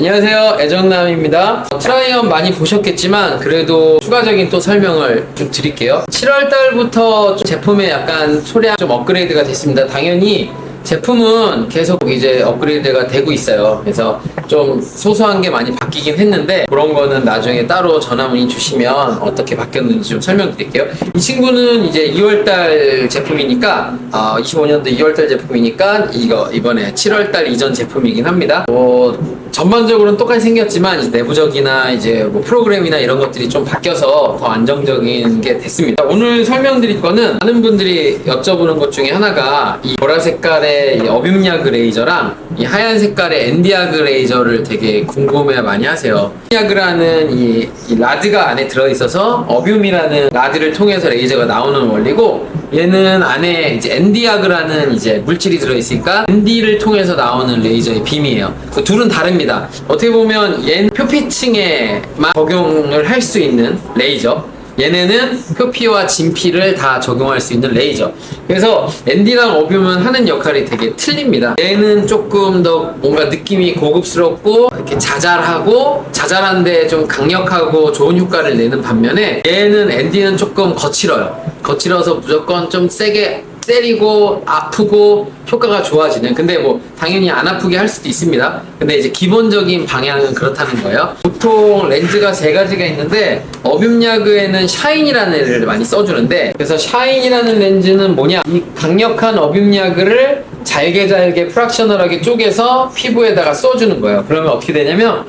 안녕하세요. 애정남입니다. 트라이언 많이 보셨겠지만 그래도 추가적인 또 설명을 좀 드릴게요. 7월 달부터 좀 제품에 약간 소량 좀 업그레이드가 됐습니다. 당연히 제품은 계속 이제 업그레이드가 되고 있어요. 그래서 좀 소소한 게 많이 바뀌긴 했는데 그런 거는 나중에 따로 전화 문의 주시면 어떻게 바뀌었는지 좀 설명드릴게요. 이 친구는 이제 2월달 제품이니까 어, 25년도 2월달 제품이니까 이거 이번에 7월달 이전 제품이긴 합니다. 뭐 전반적으로는 똑같이 생겼지만 이제 내부적이나 이제 뭐 프로그램이나 이런 것들이 좀 바뀌어서 더 안정적인 게 됐습니다. 오늘 설명드릴 거는 많은 분들이 여쭤보는 것 중에 하나가 이 보라 색깔의 이 어뷸야그 레이저랑 이 하얀 색깔의 엔디아 그 레이저를 되게 궁금해 많이 하세요. 엔디아그라는 이, 이 라드가 안에 들어있어서 어뷸이라는 라드를 통해서 레이저가 나오는 원리고 얘는 안에 이제 엔디아그라는 이제 물질이 들어있으니까 엔디를 통해서 나오는 레이저의 빔이에요. 그 둘은 다릅니다. 어떻게 보면 얘는 표피층에만 적용을 할 수 있는 레이저. 얘네는 표피와 진피를 다 적용할 수 있는 레이저. 그래서 엔디랑 어뷸은 하는 역할이 되게 틀립니다. 얘는 조금 더 뭔가 느낌이 고급스럽고 이렇게 자잘하고 자잘한데 좀 강력하고 좋은 효과를 내는 반면에 얘는 엔디는 조금 거칠어요. 거칠어서 무조건 좀 세게 때리고 아프고 효과가 좋아지는. 근데 뭐 당연히 안 아프게 할 수도 있습니다. 근데 이제 기본적인 방향은 그렇다는 거예요. 보통 렌즈가 세 가지가 있는데 어뷸야그에는 샤인이라는 애를 많이 써주는데 그래서 샤인이라는 렌즈는 뭐냐? 이 강력한 어뷸야그를 잘게 잘게 프락셔널하게 쪼개서 피부에다가 써주는 거예요. 그러면 어떻게 되냐면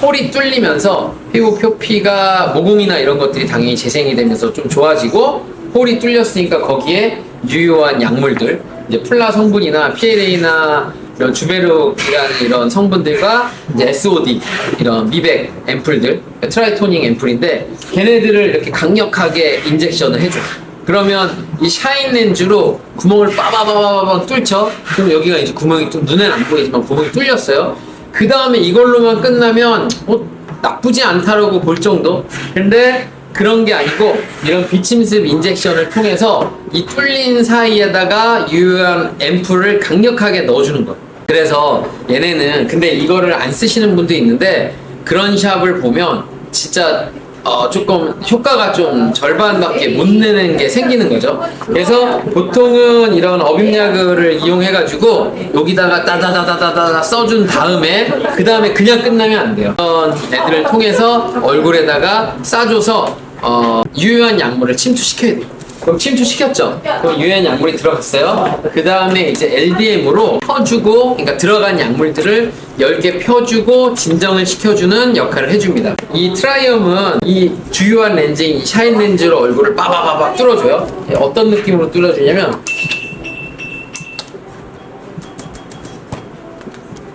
폴이 뚫리면서 피부 표피가 모공이나 이런 것들이 당연히 재생이 되면서 좀 좋아지고 폴이 뚫렸으니까 거기에 유효한 약물들 이제 플라 성분이나 PLA나 이런 주베르이라는 이런 성분들과 이제 SOD 이런 미백 앰플들 트라이토닝 앰플인데 걔네들을 이렇게 강력하게 인젝션을 해줘. 그러면 이 샤인 렌즈로 구멍을 빠바바바바 뚫죠. 그럼 여기가 이제 구멍이 좀 눈에는 안 보이지만 구멍이 뚫렸어요. 그 다음에 이걸로만 끝나면 뭐 나쁘지 않다라고 볼 정도. 근데 그런 게 아니고 이런 비침습 인젝션을 통해서 이 뚫린 사이에다가 유효한 앰플을 강력하게 넣어주는 거. 그래서 얘네는 근데 이거를 안 쓰시는 분도 있는데 그런 샵을 보면 진짜 어 조금 효과가 좀 절반밖에 못 내는 게 생기는 거죠. 그래서 보통은 이런 어빔약을 이용해 가지고 여기다가 따다다다다다 써준 다음에 그 다음에 그냥 끝나면 안 돼요. 이런 애들을 통해서 얼굴에다가 싸줘서 어 유효한 약물을 침투시켜야 돼요. 그럼 침투 시켰죠? 그럼 유효한 약물이 들어갔어요. 그 다음에 이제 LDM으로 펴주고, 그러니까 들어간 약물들을 10개 펴주고 진정을 시켜주는 역할을 해줍니다. 이 트라이엄은 이 주요한 렌즈인 이 샤인 렌즈로 얼굴을 빠바바박 뚫어줘요. 어떤 느낌으로 뚫어주냐면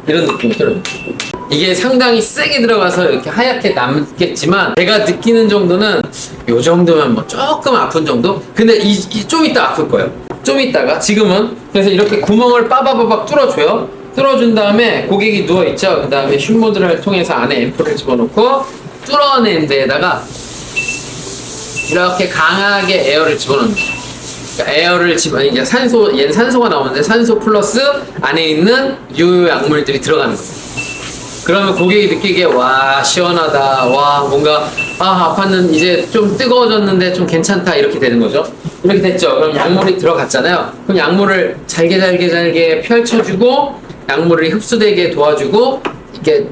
이런 느낌으로 뚫어줘요. 이게 상당히 세게 들어가서 이렇게 하얗게 남겠지만 제가 느끼는 정도는 요 정도면 뭐 조금 아픈 정도? 근데 이좀 이따 아플 거예요. 좀 이따가 지금은 그래서 이렇게 구멍을 빠바바박 뚫어줘요. 뚫어준 다음에 고객이 누워 있죠. 그 다음에 흉모드를 통해서 안에 앰플을 집어넣고 뚫어낸 데에다가 이렇게 강하게 에어를 집어넣는 거예요. 그러니까 에어를 집어 이제 산소 얘는 산소가 나오는데 산소 플러스 안에 있는 유효 약물들이 들어가는 거예요. 그러면 고객이 느끼기에 와 시원하다 와 뭔가 아 아팠는 이제 좀 뜨거워졌는데 좀 괜찮다 이렇게 되는 거죠 이렇게 됐죠 그럼 약물이 들어갔잖아요 그럼 약물을 잘게 잘게 잘게 펼쳐주고 약물이 흡수되게 도와주고 이렇게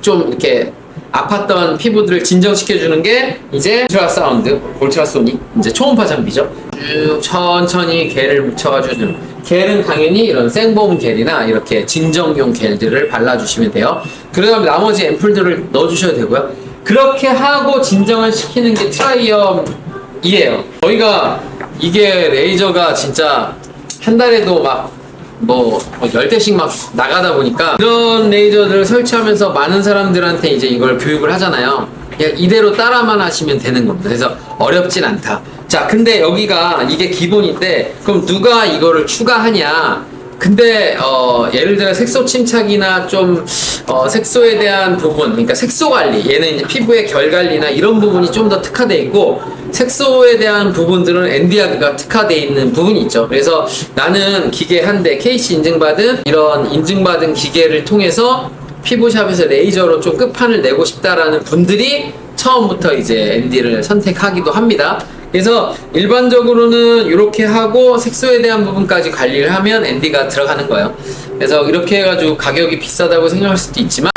좀 이렇게 아팠던 피부들을 진정시켜주는 게 이제 울트라 사운드, 울트라 소닉, 이제 초음파 장비죠. 쭉 천천히 겔을 묻혀가지고. 겔은 당연히 이런 생보험 겔이나 이렇게 진정용 겔들을 발라주시면 돼요. 그 다음에 나머지 앰플들을 넣어주셔도 되고요. 그렇게 하고 진정을 시키는 게 트라이엄이에요. 저희가 이게 레이저가 진짜 한 달에도 막 뭐, 뭐 10대씩 막 나가다 보니까 이런 레이저들을 설치하면서 많은 사람들한테 이제 이걸 교육을 하잖아요. 그냥 이대로 따라만 하시면 되는 겁니다. 그래서 어렵진 않다. 자, 근데 여기가 이게 기본인데 그럼 누가 이거를 추가하냐? 근데 어, 예를 들어 색소 침착이나 좀 어, 색소에 대한 부분, 그러니까 색소 관리, 얘는 피부의 결 관리나 이런 부분이 좀 더 특화돼 있고 색소에 대한 부분들은 엔디아그가 특화돼 있는 부분이 있죠. 그래서 나는 기계 한 대, KC 인증받은 이런 인증받은 기계를 통해서 피부샵에서 레이저로 좀 끝판을 내고 싶다라는 분들이 처음부터 이제 ND를 선택하기도 합니다. 그래서 일반적으로는 이렇게 하고 색소에 대한 부분까지 관리를 하면 ND가 들어가는 거예요. 그래서 이렇게 해가지고 가격이 비싸다고 생각할 수도 있지만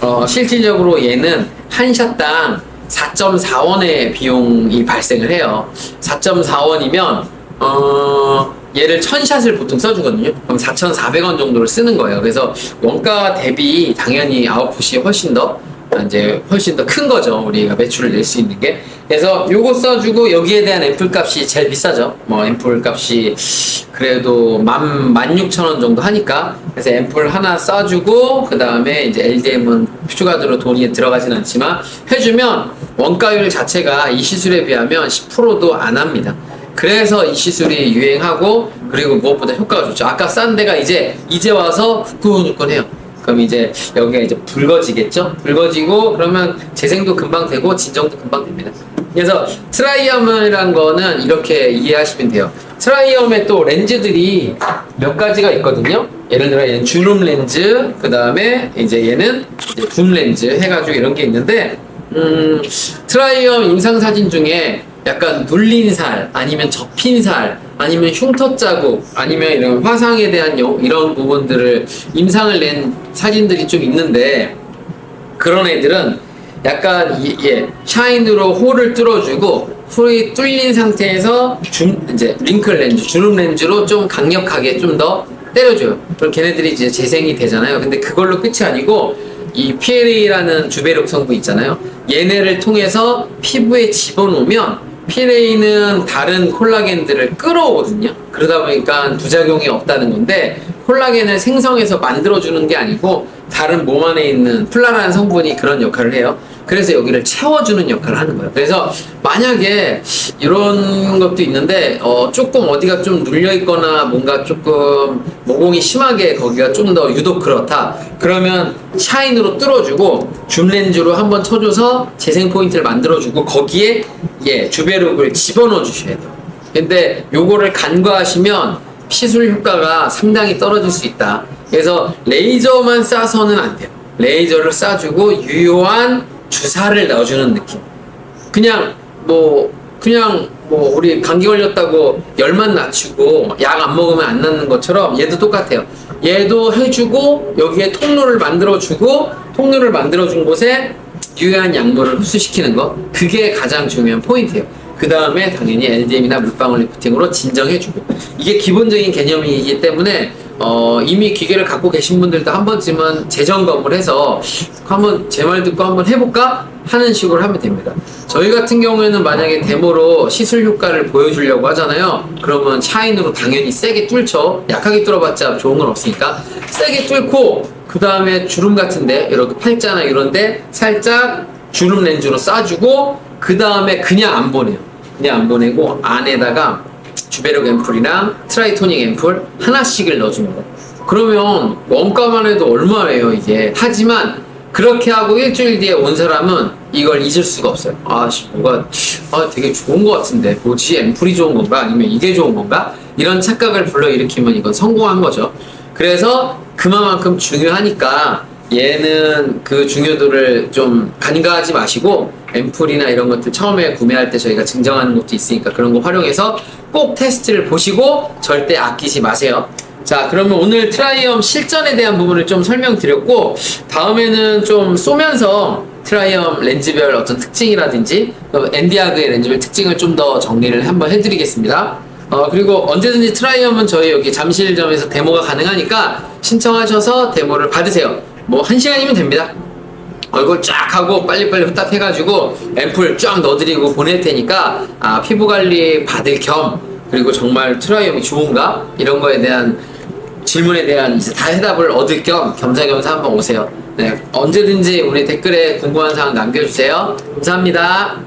어, 실질적으로 얘는 한 샷당 4.4원의 비용이 발생을 해요. 4.4원이면 어, 얘를 1000샷을 보통 써주거든요. 그럼 4,400원 정도를 쓰는 거예요. 그래서 원가 대비 당연히 아웃풋이 훨씬 더 이제 훨씬 더 큰 거죠. 우리가 매출을 낼 수 있는 게. 그래서 요거 써주고 여기에 대한 앰플 값이 제일 비싸죠. 뭐 앰플 값이 그래도 만, 16,000원 정도 하니까. 그래서 앰플 하나 써주고, 그 다음에 이제 LDM은 추가적으로 돈이 들어가진 않지만, 해주면 원가율 자체가 이 시술에 비하면 10%도 안 합니다. 그래서 이 시술이 유행하고, 그리고 무엇보다 효과가 좋죠. 아까 싼 데가 이제, 이제 와서 후끈후끈해요. 그럼 이제 여기가 이제 붉어지겠죠? 붉어지고 그러면 재생도 금방 되고 진정도 금방 됩니다. 그래서 트라이엄이란 거는 이렇게 이해하시면 돼요. 트라이엄의 또 렌즈들이 몇 가지가 있거든요. 예를 들어 얘는 주름 렌즈, 그 다음에 이제 얘는 이제 줌 렌즈 해가지고 이런 게 있는데 음, 트라이엄 임상 사진 중에 약간 눌린 살, 아니면 접힌 살, 아니면 흉터 자국, 아니면 이런 화상에 대한 요- 이런 부분들을 임상을 낸 사진들이 좀 있는데 그런 애들은 약간 이, 예, 샤인으로 홀을 뚫어주고 홀이 뚫린 상태에서 줌 이제 링클 렌즈, 주름 렌즈로 좀 강력하게 좀 더 때려줘요. 그럼 걔네들이 이제 재생이 되잖아요. 근데 그걸로 끝이 아니고 이 PLA라는 주베록 성분 있잖아요. 얘네를 통해서 피부에 집어넣으면 PLA는 다른 콜라겐들을 끌어오거든요. 그러다 보니까 부작용이 없다는 건데 콜라겐을 생성해서 만들어주는 게 아니고 다른 몸 안에 있는 플라라는 성분이 그런 역할을 해요. 그래서 여기를 채워주는 역할을 하는 거예요. 그래서 만약에 이런 것도 있는데 어, 조금 어디가 좀 눌려 있거나 뭔가 조금 모공이 심하게 거기가 좀 더 유독 그렇다. 그러면 샤인으로 뚫어주고 줌 렌즈로 한번 쳐줘서 재생 포인트를 만들어주고 거기에 예 주베룩을 집어넣어 주셔야 돼요. 근데 요거를 간과하시면 피술 효과가 상당히 떨어질 수 있다. 그래서 레이저만 쏴서는 안 돼요. 레이저를 쏴주고 유효한 주사를 넣어주는 느낌. 그냥 뭐 그냥 뭐 우리 감기 걸렸다고 열만 낮추고 약 안 먹으면 안 낫는 것처럼 얘도 똑같아요. 얘도 해주고 여기에 통로를 만들어주고 통로를 만들어준 곳에 유효한 약물을 흡수시키는 거 그게 가장 중요한 포인트예요. 그 다음에 당연히 LDM이나 물방울 리프팅으로 진정해주고 이게 기본적인 개념이기 때문에 어, 이미 기계를 갖고 계신 분들도 한 번쯤은 재점검을 해서 한번 제 말 듣고 한번 해볼까 하는 식으로 하면 됩니다. 저희 같은 경우에는 만약에 데모로 시술 효과를 보여주려고 하잖아요. 그러면 샤인으로 당연히 세게 뚫죠. 약하게 뚫어봤자 좋은 건 없으니까 세게 뚫고 그 다음에 주름 같은데 이렇게 팔자나 이런데 살짝 주름 렌즈로 쏴주고 그 다음에 그냥 안 보내요. 그냥 안 보내고 안에다가 주베력 앰플이랑 트라이토닉 앰플 하나씩을 넣어줍니다. 그러면 원가만 해도 얼마예요 이게. 하지만 그렇게 하고 일주일 뒤에 온 사람은 이걸 잊을 수가 없어요. 아, 씨, 뭐가, 아, 되게 좋은 것 같은데. 뭐지? 앰플이 좋은 건가? 아니면 이게 좋은 건가? 이런 착각을 불러일으키면 이건 성공한 거죠. 그래서 그만큼 중요하니까 얘는 그 중요도를 좀 간과하지 마시고 앰플이나 이런 것들 처음에 구매할 때 저희가 증정하는 것도 있으니까 그런 거 활용해서 꼭 테스트를 보시고 절대 아끼지 마세요. 자, 그러면 오늘 트라이엄 실전에 대한 부분을 좀 설명드렸고, 다음에는 좀 쏘면서 트라이엄 렌즈별 어떤 특징이라든지, 엔디아그의 렌즈별 특징을 좀 더 정리를 한번 해드리겠습니다. 어, 그리고 언제든지 트라이엄은 저희 여기 잠실점에서 데모가 가능하니까 신청하셔서 데모를 받으세요. 뭐, 한 시간이면 됩니다. 얼굴 쫙 하고 빨리빨리 후딱 해가지고 앰플 쫙 넣어드리고 보낼 테니까 아, 피부 관리 받을 겸 그리고 정말 트라이엄이 좋은가 이런 거에 대한 질문에 대한 이제 다 해답을 얻을 겸 겸사겸사 한번 오세요. 네 언제든지 우리 댓글에 궁금한 사항 남겨주세요. 감사합니다.